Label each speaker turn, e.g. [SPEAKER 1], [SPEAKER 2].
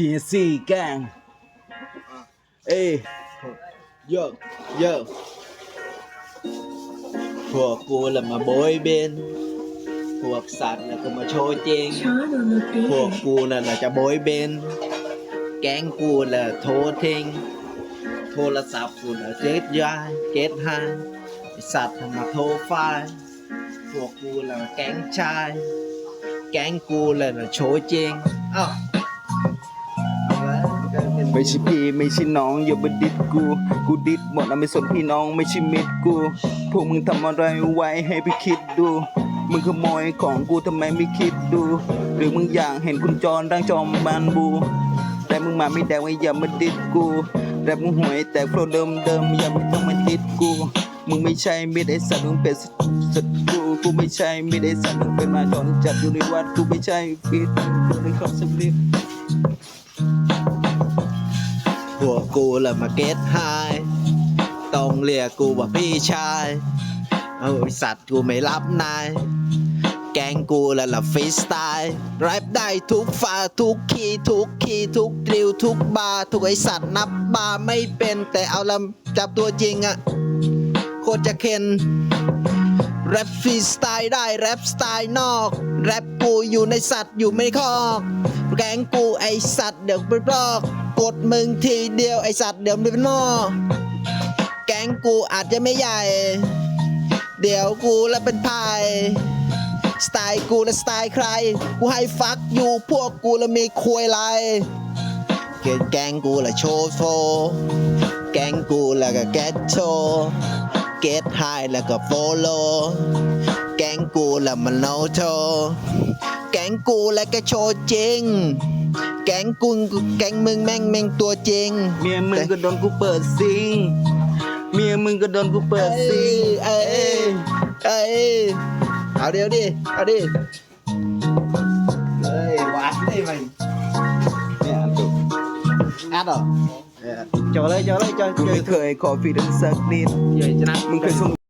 [SPEAKER 1] ทีสี่แกงเอ้ยเยอะเยอะพวกกูละมาโบยเบนพวกสัตว์แล้วก็มาโชว์เจง
[SPEAKER 2] ช้าโดนดน
[SPEAKER 1] ไม่
[SPEAKER 3] ใช่พี่ไม่ใช่น้องอย่ามาดิดกูกูดิดหมดนะไม่สนพี่น้องไม่ใช่มิตรกูพวกมึงทำอะไรไว้ให้พี่คิดดู มึงขโมยของกูทำไมไม่คิดดู หรือมึงอยากเห็นคุณจรร่างจอมบานบู แต่มึงมาไม่แดงไว้อย่ามาดิดกูแรปมึงห่วยแต่โฟลว์เดิมเดิมอย่ามาต้องมาดิดกูมึงไม่ใช่มิตรไอสัตว์มึงเป็นศัตรูกูไม่ใช่มิตรไอสัตว์มึงเป็นมาจอนจัดอยู่ในวัดกูไม่ใช่ฟิตกูเป็นครอบสำลิด
[SPEAKER 1] พวกกูละมาเก็ตไฮต้องเรียกกูว่าพี่ชายเอาไอ้สัตว์กูไม่รับนาย แกงกูละละฟรีสไตล์แรปได้ทุกฟาทุกคีย์ทุกคีย์ทุกดริวทุกบาร์ทุกไอสัตว์นับบาร์ไม่เป็นแต่เอาลำจับตัวจริงอะโคตรจะเข็นแรปฟรีสไตล์ได้แรปสไตล์นอกแรปกูอยู่ในสัตว์อยู่ไม่คอก แกงกูไอสัตว์เดี๋ยวไปบลอก กดมึงทีเดียวไอสัตว์เดี๋ยวมึงเป็นหม้อแกงกูอาจจะไม่ใหญ่ เดี๋ยวกูแล้วเป็นพายสไตล์กูและสไตล์ใคร กูให้ฟักอยู่พวกกูแล้วมีควยไรเกแกงกูและโชว์โฟ แกงกูแล้วก็แกตโชเกตไฮแล้วก็โฟโล แกงกูแล้วมันโนโทแกงกูแล้วก็โชว์จริง แกงกูแกงมึงแม่งแม่งตัวจริง
[SPEAKER 3] เมียมึงก็โดนกูเปิดซิง เมียมึงก็โดนกูเปิด
[SPEAKER 1] เอ้
[SPEAKER 3] ซิ
[SPEAKER 1] ย
[SPEAKER 3] ง
[SPEAKER 1] เอ้ยเอ้ยเอาเดี๋ยวดิ เอาดิเฮ้ยหวานได้ไหมเนี่ยถูกอัดเหรอเออจอเลยจอเลยจอ
[SPEAKER 3] กู
[SPEAKER 1] จอ
[SPEAKER 3] ไม่เคยขอฟีดังสักนิด
[SPEAKER 1] ใหญ่ชนะ
[SPEAKER 3] มึงเคยส่ง